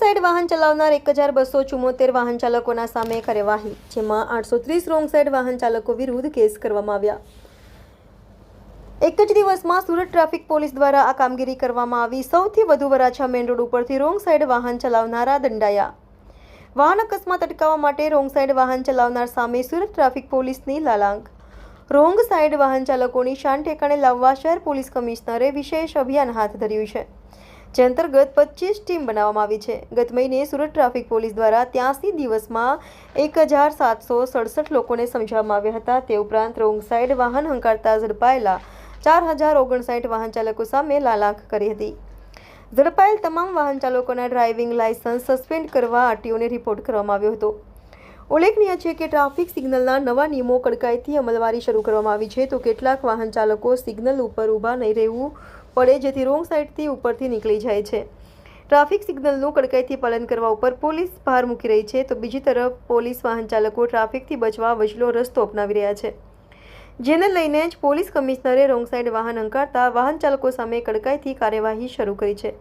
વાહન ચલાવનાર એક હજાર બસો ચુમ્મોતેર વાહન ચાલકોના સામે કાર્યવાહી, જેમાં આઠસો ત્રીસ રોંગ સાઈડ વાહન ચાલકો વિરુદ્ધ કેસ કરવામાં આવ્યા. એક જ દિવસમાં સુરત ટ્રાફિક પોલીસ દ્વારા આ કામગીરી કરવામાં આવી. સૌથી વધુ વરાછા મેઇન રોડ ઉપરથી રોંગ સાઈડ વાહન ચલાવનારા દંડાયા. વાહન અકસ્માત અટકાવવા માટે રોંગ સાઈડ વાહન ચલાવનાર સામે સુરત ટ્રાફિક પોલીસની લાલાંક રોંગ સાઈડ વાહન ચાલકોની શાન ઠેકાણે લાવવા શહેર પોલીસ કમિશનરે વિશેષ અભિયાન હાથ ધર્યું છે. જે અંતર્ગત પચીસ ટીમ બનાવવામાં આવી છે. ગત મહિને સુરત ટ્રાફિક પોલીસ દ્વારા ત્યાંસી દિવસમાં એક હજાર સાતસો સડસઠ લોકોને સમજાવવામાં આવ્યા હતા. તે ઉપરાંત રોંગ સાઈડ વાહન હંકારતા ઝડપાયેલા ચાર હજાર ઓગણસાઠ વાહન ચાલકો સામે લાલાંક કરી હતી. ઝડપાયેલ તમામ વાહન ચાલકોના ડ્રાઇવિંગ લાયસન્સ સસ્પેન્ડ કરવા આરટીઓને રિપોર્ટ કરવામાં આવ્યો હતો. ઉલ્લેખનીય છે કે ટ્રાફિક સિગ્નલના નવા નિયમો કડકાઈથી અમલવારી શરૂ કરવામાં આવી છે. તો કેટલાક વાહન ચાલકો સિગ્નલ ઉપર ઊભા નહીં રહેવું પડે, જેથી રોંગ સાઈડથી ઉપરથી નીકળી જાય છે. ટ્રાફિક સિગ્નલનું કડકાઈથી પાલન કરવા ઉપર પોલીસ ભાર મૂકી રહી છે. તો બીજી તરફ, પોલીસ વાહન ચાલકો ટ્રાફિકથી બચવા વચલો રસ્તો અપનાવી રહ્યા છે. જેને લઈને જ પોલીસ કમિશનરે રોંગ સાઈડ વાહન હંકારતા વાહન ચાલકો સામે કડકાઈથી કાર્યવાહી શરૂ કરી છે.